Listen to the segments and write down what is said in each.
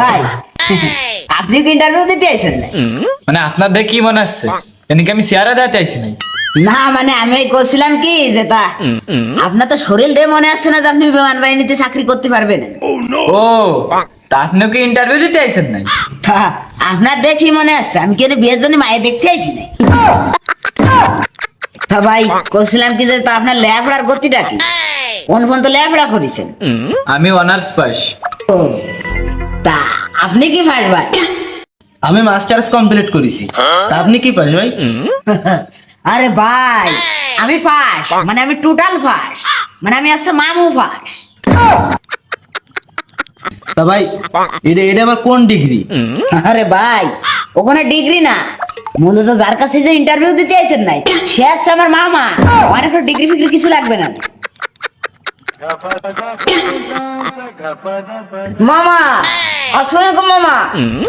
ভাই আপনি কি ইন্টারভিউ দিতে আইছেন না? মানে আপনার দেখে কি মনে হচ্ছে? এদিকে আমি চেয়ারে দেওয়া চাইছি না না মানে আমি করছিলাম কি যে তা আপনার তো শরীর দিয়ে মনে আসছে না যে আপনি বিমান বাহিনীতে চাকরি করতে পারবেন। ও তা আপনি কি ইন্টারভিউ দিতে আইছেন না আপনার দেখি মনে আসছে আমি কি ওই বিয়ের জন্য মায়ে দেখতে আইছি না তা ভাই করছিলাম কি যে তা আপনার লেখাপড়ার গতিটা কি? কোন পর্যন্ত লেখাপড়া করেছেন? আমি অনার্স পাস। ও তা আপনি কি ফার্স্ট ভাই আমি মাস্টার্স কমপ্লিট করেছি। তা আপনি কি পাস ভাই আরে ভাই আমি ফার্স্ট মানে আমি টোটাল ফার্স্ট মানে আমি আসছে মামু ফার্স্ট তা ভাই এটা এটা আমার কোন ডিগ্রি আরে ভাই ওখানে ডিগ্রি না। মূলত যার কাছে যে ইন্টারভিউ দিতে আইছেন নাই সে আসছে আমার মামা। আমার একটু ডিগ্রি ফিগ্রি কিছু লাগবে না। মামা আসসালামাইকুম মামা।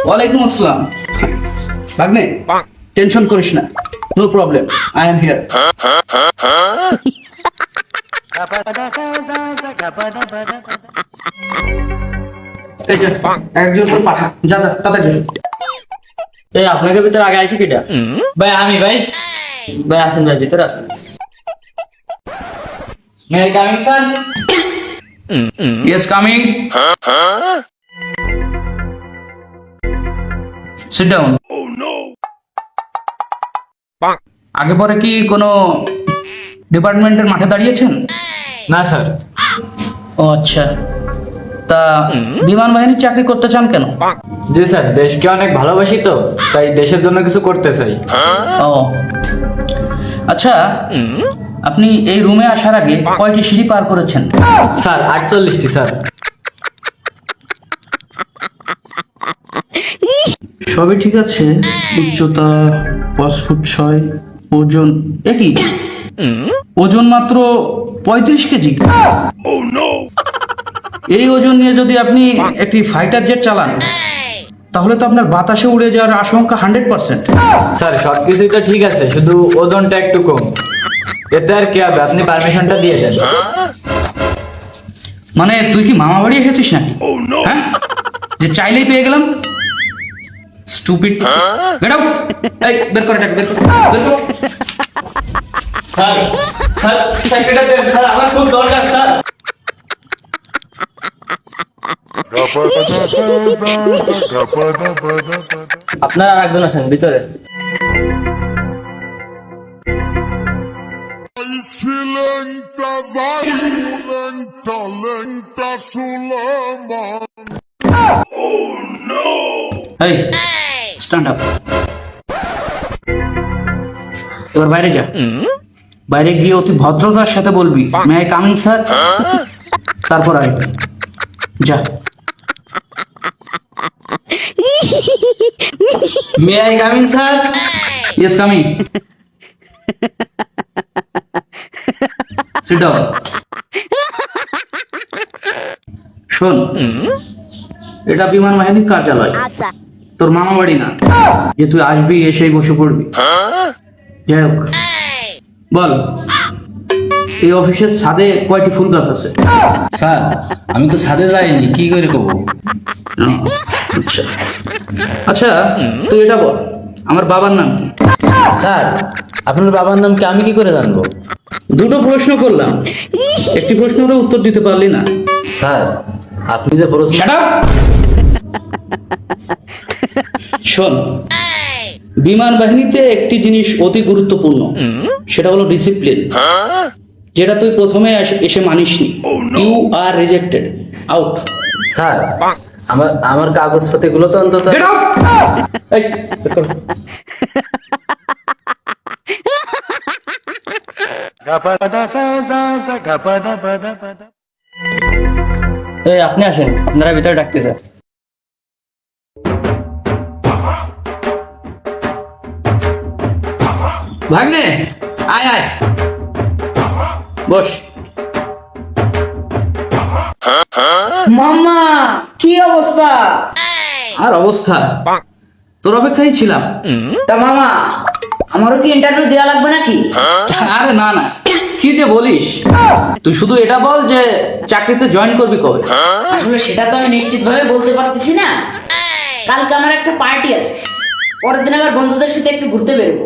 ওয়ালাইকুম আসসালাম। ভাগ্নে টেনশন করিস না no problem I am here. একজন করে পাঠা যা যা তাড়াতাড়ি এই আপনাকে ভিতরে আগে আইছি কিটা? ভাই আমি ভাই। ভাই আসুন ভাই ভিতরে আসুন। May coming sir yes coming sit down আগে পরে কি কোনো ডিপার্টমেন্টের মাঠে দাঁড়িয়েছেন? না স্যার ও আচ্ছা। তা বিমান বাহিনীর চাকরি করতে চান কেন? জি স্যার দেশকে অনেক ভালোবাসি তো তাই দেশের জন্য কিছু করতে চাই। ও। আচ্ছা আপনি এই রুমে আসার আগে কয়টি সিঁড়ি পার করেছেন? স্যার আটচল্লিশটি স্যার। সবই ঠিক আছে? উচ্চতা পাঁচ ফুট ছয় ওজন একই? ওজন মাত্র পঁয়ত্রিশ কেজি? এই ওজন নিয়ে যদি আপনি একটি ফাইটার জেট চালান তাহলে তো আপনার বাতাসে উড়ে যাওয়ার আশঙ্কা হান্ড্রেড পার্সেন্ট স্যার সব কিছুই তো ঠিক আছে শুধু ওজনটা একটু কম। এতে আর কি হবে? আপনি পারমিশনটা দিয়ে দেন। মানে তুই কি মামা বাড়ি এসেছিস নাকি? হ্যাঁ? যে চাইলেই পেয়ে গেলাম? স্টুপিড গেট আউট এই বের করে বের কর বের কর। স্যার স্যার চাকরিটা দেন স্যার আমার খুব দরকার স্যার। আপনারা আর একজন আছেন ভিতরে Lenta Suleiman. এই স্ট্যান্ড আপ এবার বাইরে যা। বাইরে গিয়ে অতি ভদ্রতার সাথে বলবি মে আই কামিং স্যার তারপর আয়। যা। May I coming sir yes coming sit down শোন এটা বিমান বাহিনীর কার্যালয়। তোর মামা বাড়ি না? যে তুই আসবি এসেই বসে পড়বি। যাই হোক। বল এই অফিসের ছাদে কয়টি ফুল গাছ আছে? স্যার আমি তো ছাদে যাইনি কি করে কব আচ্ছা আচ্ছা তুই এটা বল আমার বাবার নাম কি? স্যার আপনার বাবার নাম কি আমি কি করে জানব? দুটো প্রশ্ন করলাম। একটি প্রশ্নের উত্তর দিতে পারলি না। স্যার আপনি যে প্রশ্ন! শোন বিমান বাহিনীতে একটি জিনিস অতি গুরুত্বপূর্ণ। সেটা হলো ডিসিপ্লিন যেটা তুই প্রথমে এসে- এসে মানিসনি। You are rejected out sir আমার আমার কাগজপত্রগুলো তো অন্তত গেট আউট এই আপনি আসেন। আপনারা ভিতরে ভাগ্নে আয় আয়। বস। মামা কি অবস্থা? আর অবস্থা? তোর অপেক্ষায় ছিলাম। তা মামা আমারও কি ইন্টারভিউ দেওয়া লাগবে নাকি? আরে না না। কি যে বলিস? তুই শুধু এটা বল যে চাকরিতে জয়েন করবি কবে? আসলে সেটা তো আমি নিশ্চিত ভাবে বলতে পারতেছি না। কালকে আমার একটা পার্টি আছে। পরের দিন আমার বন্ধুদের সাথে একটু ঘুরতে বেরোবো।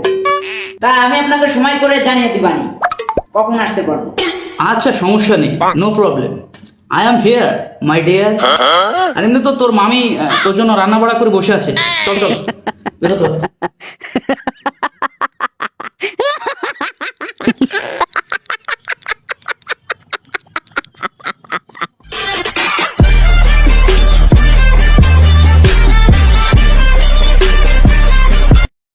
তা আমি আপনাকে সময় করে জানিয়ে দিবানি কখন আসতে পারব? আচ্ছা সমস্যা নেই। No problem I am here my dear আর এমনি তো তোর মামি তোর জন্য রান্না বাড়া করে বসে আছে। চল চল। বেরো তো।